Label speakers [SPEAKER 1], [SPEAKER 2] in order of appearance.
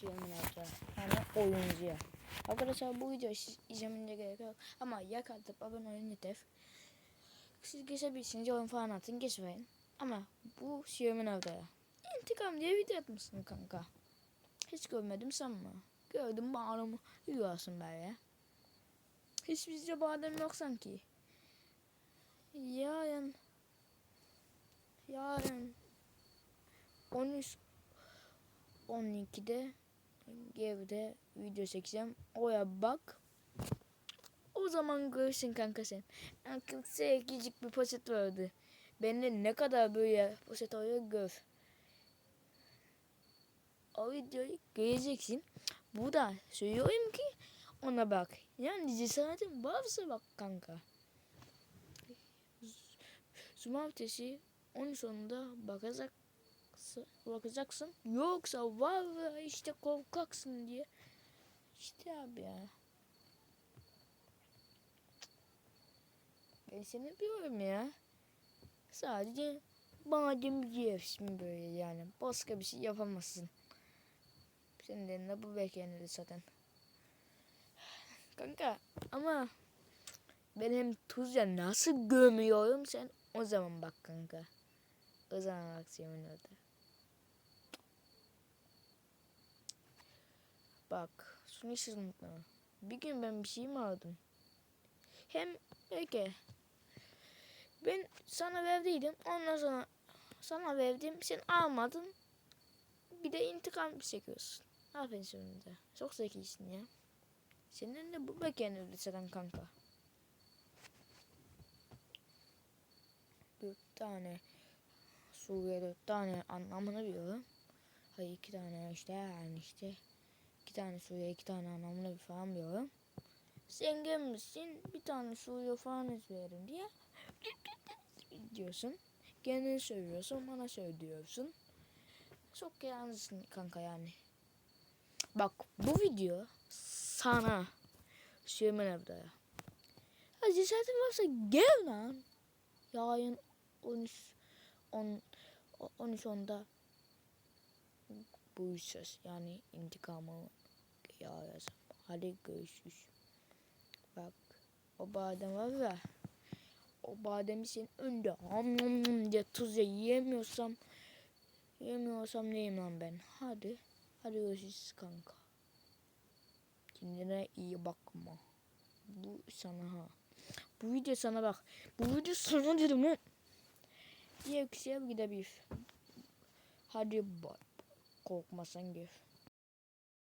[SPEAKER 1] Sürümlerde. Yani oyuncuya. Arkadaşlar bu video izlemenize gerek yok. Ama yak atıp abone olun yeter. Siz geçebilirsiniz yorum falan atın geçmeyin. Ama bu sürümün evde. İntikam diye video atmışsın kanka. Hiç görmedim sanma. Gördüm bağrımı yiyorsun böyle. Hiç bizce badem yok sanki. Yarın yarın 13 12'de evde video çekeceğim. Oya bak. O zaman görürsün kanka sen. Akıl sevgicik bir poşet vardı. Bende ne kadar böyle poşet oluyor gör. O videoyu göreceksin. Bu da söylüyorum ki ona bak. Yani cesaretin varsa bak kanka. Cumartesi 10 sonunda bakacak bakacaksın. Yoksa vallahi işte korkaksın diye. İşte abi ya. Ben seni biliyorum ya. Sadece badem yiyorsun böyle yani. Başka bir şey yapamazsın. Senin de elinde bu beklenir zaten. Kanka ama ben hem tuzla nasıl gömüyorum sen o zaman bak kanka. O zaman bak orada. Bak şunu hiç. Bir gün ben bir şey mi aldım? Hem öyle. Ben sana verdiydim. Ondan sonra sana verdim. Sen almadın. Bir de intikam çekiyorsun. Aferin sonunda. Çok zekisin ya. Senin de bu beklenir liseden kanka. Dört tane Suriye dört tane anlamını biliyorum. Hayır iki tane işte yani işte. İki tane Suriye iki tane anlamını falan biliyorum. Sen gelmişsin bir tane Suriye falan izleyelim diye diyorsun. Kendin söylüyorsun bana söylüyorsun. Çok yalnızsın kanka yani. Bak bu video sana Süleyman evde. Ha cesaretin varsa gel lan. Yarın 13 10 13 onda bu söz yani intikamı yağacağım. Hadi görüşürüz. Bak o badem var ya o bademi senin önünde ham ham diye tuzla yiyemiyorsam yiyemiyorsam neyim lan ben? Hadi. Hadi görüşürüz kanka. Kendine iyi bakma. Bu sana ha. Bu video sana bak. Bu video sana dedim ha. Kişiye gidebilir. Hadi bak. Korkmasan gir.